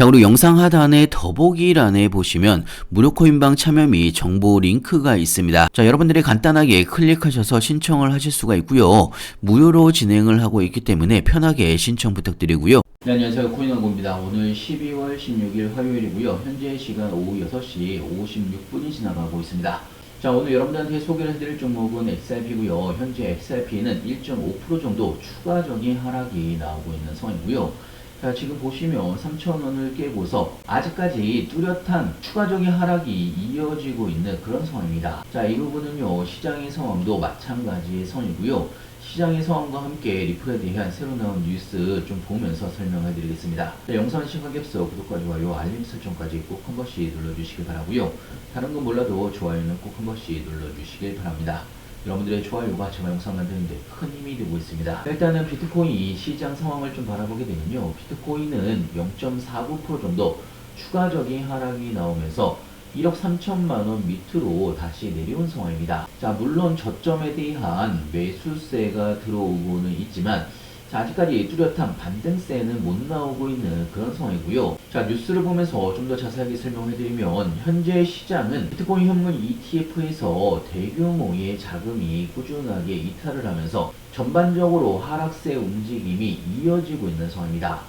자, 그리고 영상 하단에 더보기란에 보시면 무료 코인방 참여 및 정보 링크가 있습니다. 자, 여러분들이 간단하게 클릭하셔서 신청을 하실 수가 있고요. 무료로 진행을 하고 있기 때문에 편하게 신청 부탁드리고요. 네, 안녕하세요. 코인왕고입니다. 오늘 12월 16일 화요일이고요. 현재 시간 오후 6시 56분이 지나가고 있습니다. 자, 오늘 여러분들한테 소개를 해드릴 종목은 XRP고요. 현재 XRP는 1.5% 정도 추가적인 하락이 나오고 있는 상황이고요. 자, 지금 보시면 3,000원을 깨고서 아직까지 뚜렷한 추가적인 하락이 이어지고 있는 그런 상황입니다. 자, 이 부분은요, 시장의 상황도 마찬가지의 상황이고요. 시장의 상황과 함께 리플에 대한 새로 나온 뉴스 좀 보면서 설명해 드리겠습니다. 자, 영상 앞서 구독과 좋아요, 알림 설정까지 꼭 한 번씩 눌러주시길 바라고요. 다른 건 몰라도 좋아요는 꼭 한 번씩 눌러주시길 바랍니다. 여러분들의 좋아요가 제가 영상 만드는데 큰 힘이 되고 있습니다. 일단은 비트코인 시장 상황을 좀 바라보게 되면요. 비트코인은 0.49% 정도 추가적인 하락이 나오면서 1억 3천만 원 밑으로 다시 내려온 상황입니다. 자, 물론 저점에 대한 매수세가 들어오고는 있지만 자, 아직까지 뚜렷한 반등세는 못 나오고 있는 그런 상황이고요. 자, 뉴스를 보면서 좀 더 자세하게 설명해드리면 현재 시장은 비트코인 현물 ETF에서 대규모의 자금이 꾸준하게 이탈을 하면서 전반적으로 하락세 움직임이 이어지고 있는 상황입니다.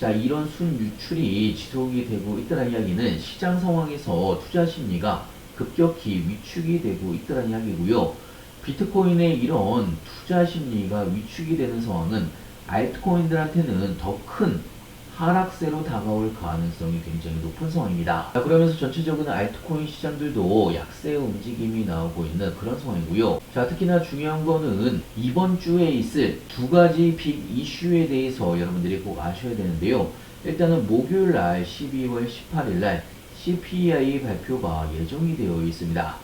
자, 이런 순유출이 지속이 되고 있다는 이야기는 시장 상황에서 투자 심리가 급격히 위축이 되고 있다는 이야기고요. 비트코인의 이런 투자 심리가 위축이 되는 상황은 알트코인들한테는 더큰 하락세로 다가올 가능성이 굉장히 높은 상황입니다. 자, 그러면서 전체적으로 알트코인 시장들도 약세 움직임이 나오고 있는 그런 상황이고요. 자, 특히나 중요한 거는 이번 주에 있을 두 가지 빅 이슈에 대해서 여러분들이 꼭 아셔야 되는데요. 일단은 목요일 날 12월 18일 날 CPI 발표가 예정이 되어 있습니다.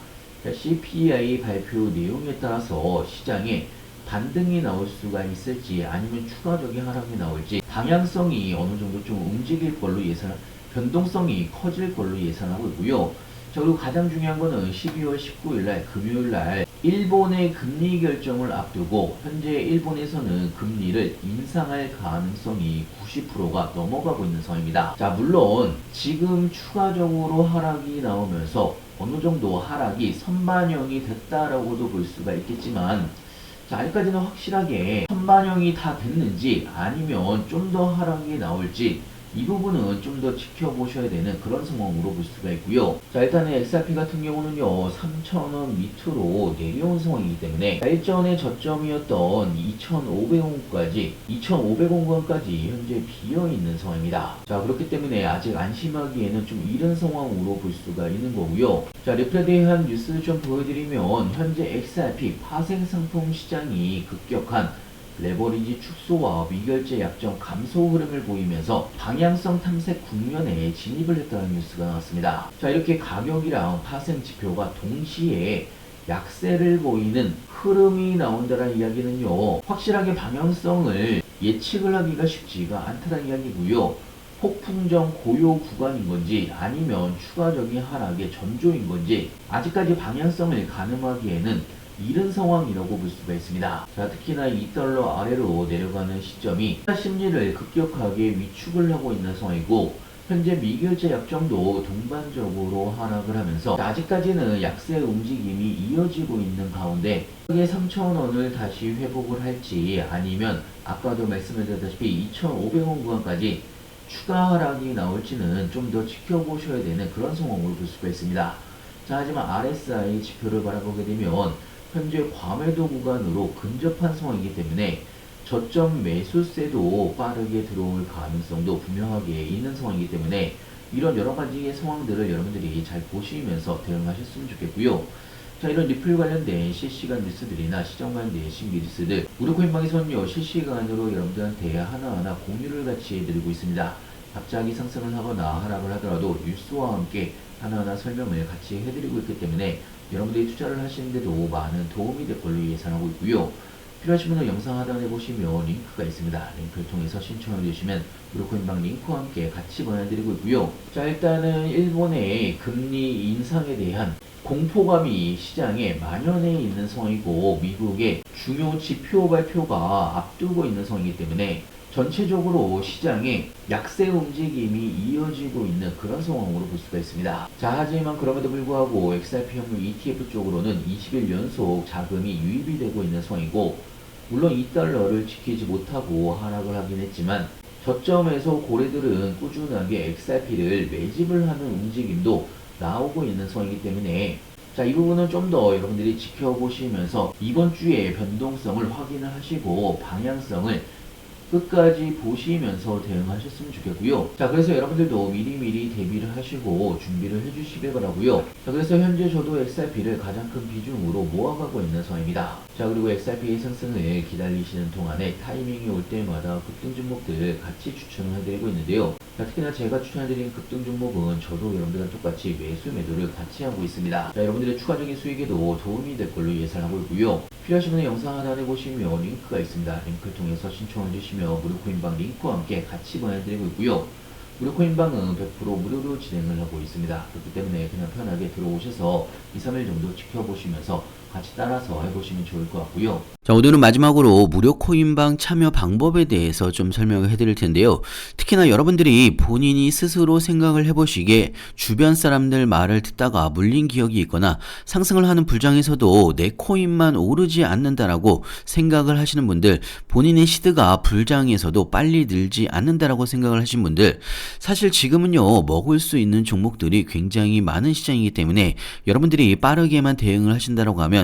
CPI 발표 내용에 따라서 시장에 반등이 나올 수가 있을지 아니면 추가적인 하락이 나올지 방향성이 어느 정도 좀 움직일 걸로 예상, 변동성이 커질 걸로 예상하고 있고요. 자, 그리고 가장 중요한 거는 12월 19일 날 금요일 날 일본의 금리 결정을 앞두고 현재 일본에서는 금리를 인상할 가능성이 90%가 넘어가고 있는 상황입니다. 자, 물론 지금 추가적으로 하락이 나오면서 어느 정도 하락이 선반영이 됐다라고도 볼 수가 있겠지만 자, 아직까지는 확실하게 선반영이 다 됐는지 아니면 좀 더 하락이 나올지 이 부분은 좀 더 지켜보셔야 되는 그런 상황으로 볼 수가 있고요. 자, 일단은 XRP 같은 경우는요, 3,000원 밑으로 내려온 상황이기 때문에, 일전의 저점이었던 2,500원까지, 2,500원까지 현재 비어있는 상황입니다. 자, 그렇기 때문에 아직 안심하기에는 좀 이른 상황으로 볼 수가 있는 거고요. 자, 리플에 대한 뉴스를 좀 보여드리면, 현재 XRP 파생 상품 시장이 급격한 레버리지 축소와 미결제 약정 감소 흐름을 보이면서 방향성 탐색 국면에 진입을 했다는 뉴스가 나왔습니다. 자, 이렇게 가격이랑 파생 지표가 동시에 약세를 보이는 흐름이 나온다는 이야기는요, 확실하게 방향성을 예측을 하기가 쉽지가 않다는 이야기고요. 폭풍정 고요 구간인 건지 아니면 추가적인 하락의 전조인 건지 아직까지 방향성을 가늠하기에는 이른 상황이라고 볼 수가 있습니다. 자, 특히나 2달러 아래로 내려가는 시점이 심리를 급격하게 위축을 하고 있는 상황이고 현재 미결제 약정도 동반적으로 하락을 하면서 아직까지는 약세 움직임이 이어지고 있는 가운데 3,000원을 다시 회복을 할지 아니면 아까도 말씀드렸다시피 2,500원 구간까지 추가 하락이 나올지는 좀 더 지켜보셔야 되는 그런 상황으로 볼 수가 있습니다. 자, 하지만 RSI 지표를 바라보게 되면 현재 과매도 구간으로 근접한 상황이기 때문에 저점 매수세도 빠르게 들어올 가능성도 분명하게 있는 상황이기 때문에 이런 여러 가지의 상황들을 여러분들이 잘 보시면서 대응하셨으면 좋겠고요. 자, 이런 리플 관련된 실시간 뉴스들이나 시장 관련된 신규 뉴스들, 우리코인방에서는요, 실시간으로 여러분들한테 하나하나 공유를 같이 해드리고 있습니다. 갑자기 상승을 하거나 하락을 하더라도 뉴스와 함께 하나하나 설명을 같이 해드리고 있기 때문에 여러분들이 투자를 하시는데도 많은 도움이 될 걸로 예상하고 있고요. 필요하신 분은 영상 하단에 보시면 링크가 있습니다. 링크를 통해서 신청해 주시면 브로코인방 링크와 함께 같이 보내드리고 있고요. 자 일단은 일본의 금리 인상에 대한 공포감이 시장에 만연해 있는 상황이고 미국의 중요 지표 발표가 앞두고 있는 상황이기 때문에 전체적으로 시장에 약세 움직임이 이어지고 있는 그런 상황으로 볼 수가 있습니다. 자, 하지만 그럼에도 불구하고 XRP 현물 ETF 쪽으로는 20일 연속 자금이 유입이 되고 있는 상황이고 물론 2달러를 지키지 못하고 하락을 하긴 했지만 저점에서 고래들은 꾸준하게 XRP를 매집을 하는 움직임도 나오고 있는 상황이기 때문에 자, 이 부분은 좀 더 여러분들이 지켜보시면서 이번 주에 변동성을 확인을 하시고 방향성을 끝까지 보시면서 대응하셨으면 좋겠고요. 자, 그래서 여러분들도 미리미리 대비를 하시고 준비를 해주시길 바라고요. 자, 그래서 현재 저도 XRP를 가장 큰 비중으로 모아가고 있는 상황입니다. 자, 그리고 XRP의 상승을 기다리시는 동안에 타이밍이 올 때마다 급등 종목들 같이 추천을 해드리고 있는데요. 자, 특히나 제가 추천해드린 급등 종목은 저도 여러분들과 똑같이 매수 매도를 같이 하고 있습니다. 자, 여러분들의 추가적인 수익에도 도움이 될 걸로 예상하고 있고요. 필요하신 분은 영상 하단에 보시면 링크가 있습니다. 링크를 통해서 신청해 주시면 무료 코인방 링크와 함께 같이 보내드리고 있고요. 무료 코인방은 100% 무료로 진행을 하고 있습니다. 그렇기 때문에 그냥 편하게 들어오셔서 2, 3일 정도 지켜보시면서 같이 따라서 해보시면 좋을 것 같고요. 자, 오늘은 마지막으로 무료 코인방 참여 방법에 대해서 좀 설명을 해드릴 텐데요. 특히나 여러분들이 본인이 스스로 생각을 해보시기에 주변 사람들 말을 듣다가 물린 기억이 있거나 상승을 하는 불장에서도 내 코인만 오르지 않는다라고 생각을 하시는 분들, 본인의 시드가 불장에서도 빨리 늘지 않는다라고 생각을 하신 분들, 사실 지금은요, 먹을 수 있는 종목들이 굉장히 많은 시장이기 때문에 여러분들이 빠르게만 대응을 하신다라고 하면